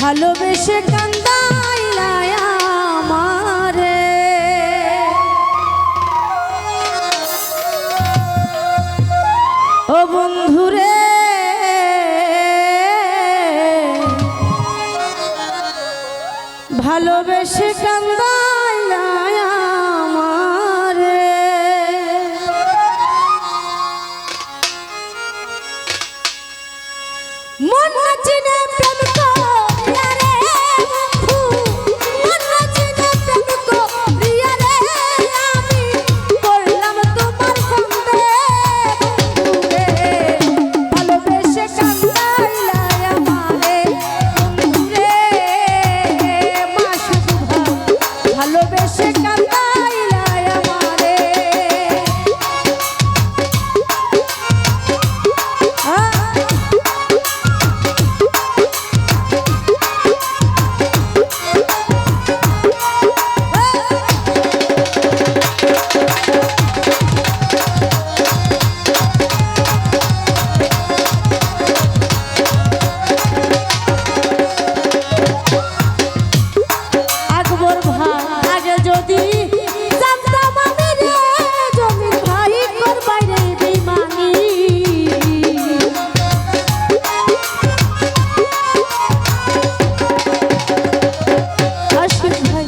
ভালোবেসে কান্দাইলায় আমারে। ও বন্ধুরে ভালোবেসে কান্দাইলায় Thank you.